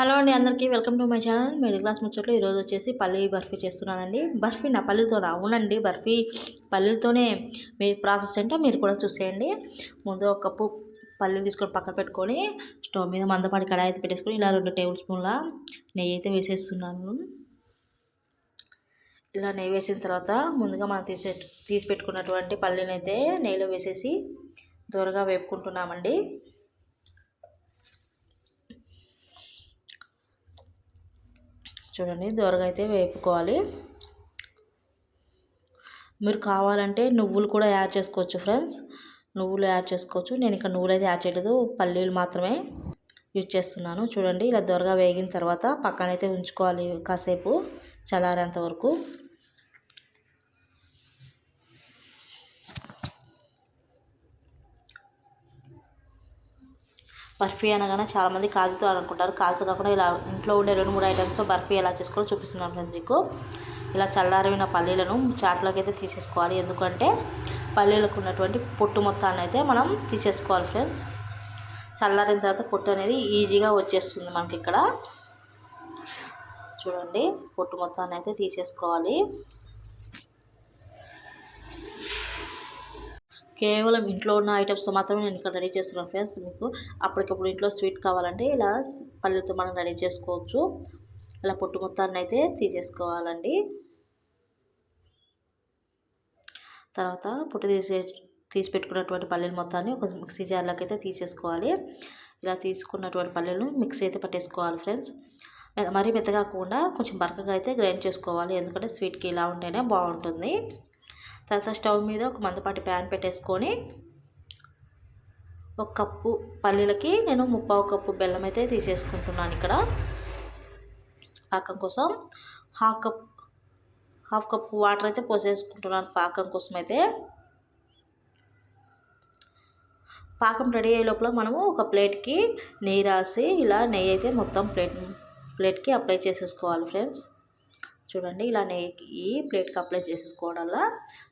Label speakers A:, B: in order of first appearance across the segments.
A: Hello అండి అందరికీ welcome to my channel. Middle class ముచ్చట్లు. ఈరోజు వచ్చేసి పల్లి బర్ఫీ చేస్తున్నానండి. బర్ఫీ నా పల్లెలతో అవునండి బర్ఫీ పల్లీలతోనే మీ ప్రాసెస్ ఏంటో మీరు కూడా చూసేయండి. ముందు ఒక కప్పు పల్లీలు తీసుకొని పక్కన పెట్టుకొని స్టవ్ మీద మందపాటి కడాయి అయితే పెట్టేసుకొని ఇలా రెండు టేబుల్ స్పూన్ల నెయ్యి అయితే వేసేస్తున్నాను. ఇలా నెయ్యి వేసిన తర్వాత ముందుగా మనం తీసే తీసి పెట్టుకున్నటువంటి పల్లీని అయితే నెయ్యిలో వేసేసి దూరగా వేపుకుంటున్నామండి. చూడండి దోరగా అయితే వేపుకోవాలి. మీరు కావాలంటే నువ్వులు కూడా యాడ్ చేసుకోవచ్చు ఫ్రెండ్స్. నువ్వులు యాడ్ చేసుకోవచ్చు. నేను ఇక్కడ నువ్వులు అయితే యాడ్ చేయలేదు పల్లీలు మాత్రమే యూజ్ చేస్తున్నాను. చూడండి ఇలా దొరగా వేగిన తర్వాత పక్కనైతే ఉంచుకోవాలి కాసేపు చల్లారేంత వరకు. బర్ఫీ అనగానే చాలామంది కాజుతో అనుకుంటారు. కాజుతో కాకుండా ఇలా ఇంట్లో ఉండే రెండు మూడు ఐటమ్స్తో బర్ఫీ ఎలా చేసుకోవాలో చూపిస్తున్నాను ఫ్రెండ్స్ మీకు. ఇలా చల్లారిన పల్లీలను చాట్లోకి అయితే తీసేసుకోవాలి. ఎందుకంటే పల్లీలకు ఉన్నటువంటి పొట్టు మొత్తాన్ని అయితే మనం తీసేసుకోవాలి ఫ్రెండ్స్. చల్లారిన తర్వాత పొట్టు అనేది ఈజీగా వచ్చేస్తుంది మనకి ఇక్కడ. చూడండి పొట్టు మొత్తాన్ని అయితే తీసేసుకోవాలి. కేవలం ఇంట్లో ఉన్న ఐటమ్స్తో మాత్రమే నేను ఇక్కడ రెడీ చేస్తున్నాను ఫ్రెండ్స్. మీకు అప్పటికప్పుడు ఇంట్లో స్వీట్ కావాలంటే ఇలా పల్లెలతో మనం రెడీ చేసుకోవచ్చు. ఇలా పొట్టు మొత్తాన్ని అయితే తీసేసుకోవాలండి. తర్వాత పొట్టు తీసే తీసి పెట్టుకున్నటువంటి పల్లెలు మొత్తాన్ని ఒక మిక్సీ జార్లోకి అయితే తీసేసుకోవాలి. ఇలా తీసుకున్నటువంటి పల్లెలు మిక్సీ అయితే పట్టేసుకోవాలి ఫ్రెండ్స్. మరీ మెత్తగా కాకుండా కొంచెం బరకగా అయితే గ్రైండ్ చేసుకోవాలి. ఎందుకంటే స్వీట్కి ఇలా ఉంటేనే బాగుంటుంది. తర్వాత స్టవ్ మీద ఒక మందపాటి ప్యాన్ పెట్టేసుకొని ఒక కప్పు పల్లీలకి నేను ముప్పావు కప్పు బెల్లం అయితే తీసేసుకుంటున్నాను ఇక్కడ. పాకం కోసం half cup half cup water అయితే పోసేసుకుంటున్నాను పాకం కోసం అయితే. పాకం రెడీ అయ్యే లోపల మనము ఒక ప్లేట్కి నెయ్యి రాసి ఇలా నెయ్యి అయితే మొత్తం ప్లేట్ ప్లేట్కి అప్లై చేసేసుకోవాలి ఫ్రెండ్స్. చూడండి ఇలా నెయ్యి ప్లేట్కి అప్లై చేసేసుకోవడం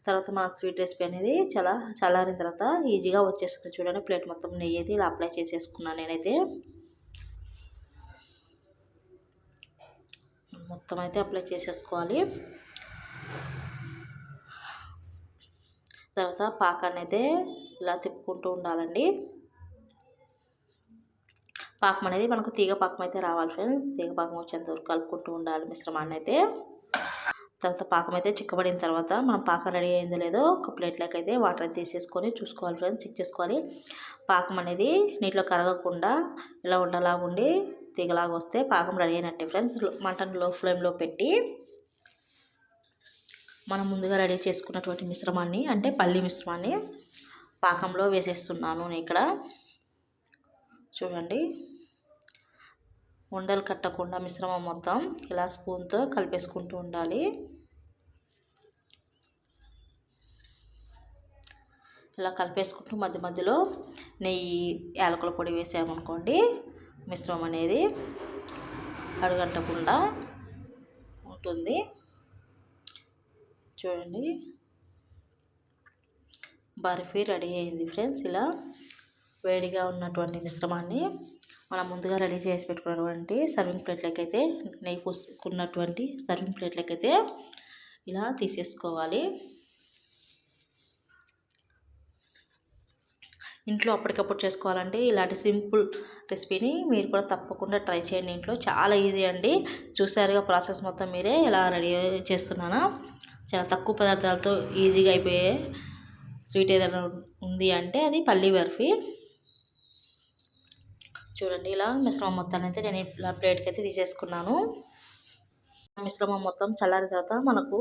A: తర్వాత మన స్వీట్ రెసిపీ అనేది చాలా చల్లారిన తర్వాత ఈజీగా వచ్చేస్తుంది చూడండి ప్లేట్ మొత్తం నెయ్యి అయితే ఇలా అప్లై చేసేసుకున్నాను నేనైతే. మొత్తం అయితే అప్లై చేసేసుకోవాలి. తర్వాత పాకాన్ని అయితే ఇలా తిప్పుకుంటూ ఉండాలండి. పాకం అనేది మనకు తీగ పాకం అయితే రావాలి ఫ్రెండ్స్ తీగ పాకం వచ్చేంత వరకు కలుపుకుంటూ ఉండాలి మిశ్రమాన్ని అయితే తర్వాత పాకం అయితే చిక్కబడిన తర్వాత మనం పాకం రెడీ అయిందో లేదో ఒక ప్లేట్లోకి అయితే వాటర్ తీసేసుకొని చూసుకోవాలి ఫ్రెండ్స్ చెక్ చేసుకోవాలి. పాకం అనేది నీటిలో కరగకుండా ఇలా ఉండలాగా ఉండి తీగలాగా వస్తే పాకం రెడీ అయినట్టే ఫ్రెండ్స్ మటన్లో ఫ్లేమ్లో పెట్టి మనం ముందుగా రెడీ చేసుకున్నటువంటి మిశ్రమాన్ని అంటే పల్లి మిశ్రమాన్ని పాకంలో వేసేస్తున్నాను నేను ఇక్కడ. చూడండి. ఉండలు కట్టకుండా మిశ్రమం మొత్తం ఇలా స్పూన్తో కలిపేసుకుంటూ ఉండాలి. ఇలా కలిపేసుకుంటూ మధ్య మధ్యలో నెయ్యి యాలకుల పొడి వేసామనుకోండి మిశ్రమం అనేది అడుగంటకుండా ఉంటుంది. చూడండి. బర్ఫీ రెడీ అయింది ఫ్రెండ్స్ ఇలా. వేడిగా ఉన్నటువంటి మిశ్రమాన్ని మనం ముందుగా రెడీ చేసి పెట్టుకున్నటువంటి సర్వింగ్ ప్లేట్లకైతే నెయ్యి పూసుకున్నటువంటి సర్వింగ్ ప్లేట్లకైతే ఇలా తీసేసుకోవాలి. ఇంట్లో అప్పటికప్పుడు చేసుకోవాలంటే ఇలాంటి సింపుల్ రెసిపీని మీరు కూడా తప్పకుండా ట్రై చేయండి ఇంట్లో. చాలా ఈజీ అండి. చూసారుగా ప్రాసెస్ మొత్తం మీరే ఎలా రెడీ చేస్తున్నాను. చాలా తక్కువ పదార్థాలతో ఈజీగా అయిపోయే స్వీట్ ఏదైనా ఉంది అంటే అది పల్లీ బర్ఫీ. చూడండి ఇలా మిశ్రమం మొత్తాన్ని అయితే నేను ఇలా ప్లేట్కి అయితే తీసేసుకున్నాను. మిశ్రమం మొత్తం చల్లారిన తర్వాత మనకు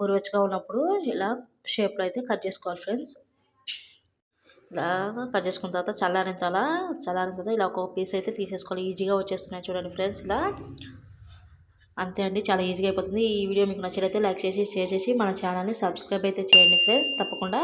A: గోరువెచ్చగా ఉన్నప్పుడు ఇలా షేప్లో అయితే కట్ చేసుకోవాలి ఫ్రెండ్స్. ఇలాగా కట్ చేసుకున్న తర్వాత చల్లారిన తర్వాత చల్లారిన తర్వాత ఇలా ఒక పీస్ అయితే తీసేసుకోవాలి. ఈజీగా వచ్చేస్తున్నాయి చూడండి ఫ్రెండ్స్ ఇలా. అంతే అండి చాలా ఈజీగా అయిపోతుంది. ఈ వీడియో మీకు నచ్చినైతే లైక్ చేసి షేర్ చేసి మన ఛానల్ని సబ్స్క్రైబ్ అయితే చేయండి ఫ్రెండ్స్. తప్పకుండా